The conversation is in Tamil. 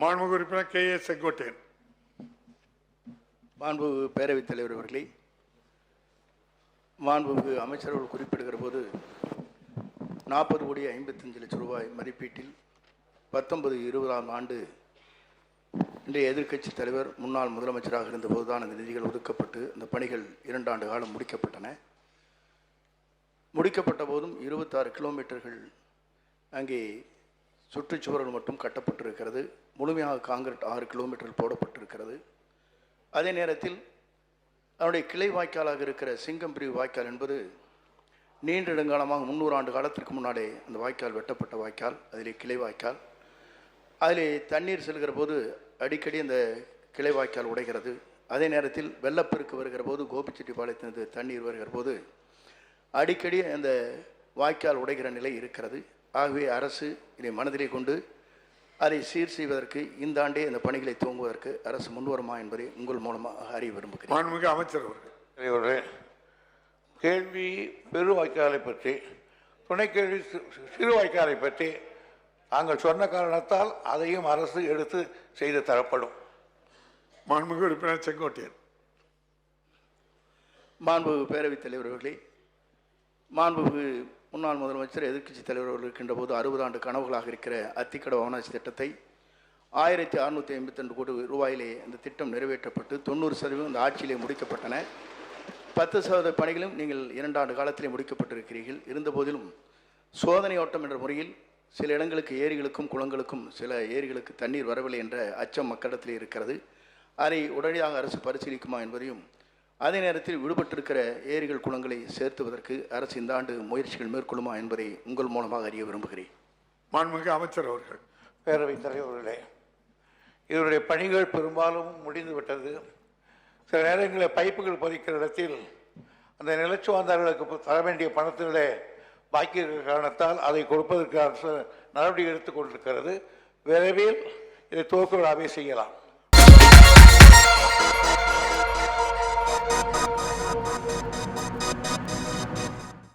மாண்புமிகு உறுப்பினர் கே ஏ செங்கோட்டையன். மாண்பு பேரவைத் தலைவர் அவர்களே மாண்புமிகு அமைச்சர்கள் குறிப்பிடுகிற போது நாற்பது கோடி ஐம்பத்தஞ்சு லட்சம் ரூபாய் மதிப்பீட்டில் பத்தொன்பது இருபதாம் ஆண்டு இன்றைய எதிர்க்கட்சி தலைவர் முன்னாள் முதலமைச்சராக இருந்தபோது தான் அந்த நிதிகள் ஒதுக்கப்பட்டு அந்த பணிகள் இரண்டு ஆண்டு காலம் முடிக்கப்பட்டன. முடிக்கப்பட்ட போதும் இருபத்தாறு கிலோமீட்டர்கள் அங்கே சுற்றுச்சுவர்கள் மட்டும் கட்டப்பட்டிருக்கிறது. முழுமையாக காங்கிரட் ஆறு கிலோமீட்டர் போடப்பட்டிருக்கிறது. அதே நேரத்தில் அதனுடைய கிளை வாய்க்காலாக இருக்கிற சிங்கம்பிரிவு வாய்க்கால் என்பது நீண்ட இடங்காலமாக முந்நூறு ஆண்டு காலத்திற்கு முன்னாலே அந்த வாய்க்கால் வெட்டப்பட்ட வாய்க்கால் அதிலே கிளை வாய்க்கால். அதிலே தண்ணீர் செல்கிற போது அடிக்கடி அந்த கிளை வாய்க்கால் உடைகிறது. அதே நேரத்தில் வெள்ளப்பெருக்கு வருகிற போது கோபிச்செட்டிப்பாளையத்திலிருந்து தண்ணீர் வருகிற போது அடிக்கடி அந்த வாய்க்கால் உடைகிற நிலை இருக்கிறது. ஆகவே அரசு இதை மனதிலே கொண்டு அதை சீர் செய்வதற்கு இந்த ஆண்டே இந்த பணிகளை துவங்குவதற்கு அரசு முன்வருமா என்பதை உங்கள் மூலமாக அறிய விரும்புகிறேன். மாண்புமிகு அமைச்சர் அவர்கள் தலைவர்களே கேள்வி பெரு வாய்க்காலை பற்றி துணை கேள்வி சிறு வாய்க்காலை பற்றி தாங்கள் சொன்ன காரணத்தால் அதையும் அரசு எடுத்து செய்து தரப்படும். மாண்புமிகு உறுப்பினர் செங்கோட்டையன். மாண்புமிகு பேரவைத் தலைவர் அவர்களே மாண்புமிகு முன்னாள் முதலமைச்சர் எதிர்க்கட்சி தலைவர் இருக்கின்ற போது அறுபது ஆண்டு கனவுகளாக இருக்கிற அத்திக்கட வவனாட்சி திட்டத்தை ஆயிரத்தி அறுநூற்றி ஐம்பத்தி ரெண்டு கோடி ரூபாயிலே இந்த திட்டம் நிறைவேற்றப்பட்டு தொண்ணூறு சதவீதம் இந்த ஆட்சியிலே முடிக்கப்பட்டன. பத்து சதவீத பணிகளும் நீங்கள் இரண்டாண்டு காலத்திலே முடிக்கப்பட்டிருக்கிறீர்கள். இருந்தபோதிலும் சோதனை ஓட்டம் என்ற முறையில் சில இடங்களுக்கு ஏரிகளுக்கும் குளங்களுக்கும் சில ஏரிகளுக்கு தண்ணீர் வரவில்லை என்ற அச்சம் மக்களிடத்தில் இருக்கிறது. அதை உடனடியாக அரசு பரிசீலிக்குமா என்பதையும் அதே நேரத்தில் விடுபட்டிருக்கிற ஏரிகள் குளங்களை சேர்த்துவதற்கு அரசு இந்த ஆண்டு முயற்சிகள் மேற்கொள்ளுமா என்பதை உங்கள் மூலமாக அறிய விரும்புகிறேன். மாண்புமிகு அமைச்சர் அவர்கள் பேரவைத் தலைவர்களே இதனுடைய பணிகள் பெரும்பாலும் முடிந்துவிட்டது சில நேரங்களில் பைப்புகள் பதிக்கிற இடத்தில் அந்த நிலச்சுவாந்தார்களுக்கு தர வேண்டிய பணத்திலே பாக்கி இருக்கிற காரணத்தால் அதை கொடுப்பதற்கு அரசு நடவடிக்கை எடுத்துக் கொண்டிருக்கிறது. விரைவில் இதை துவக்க விழாவை செய்யலாம்.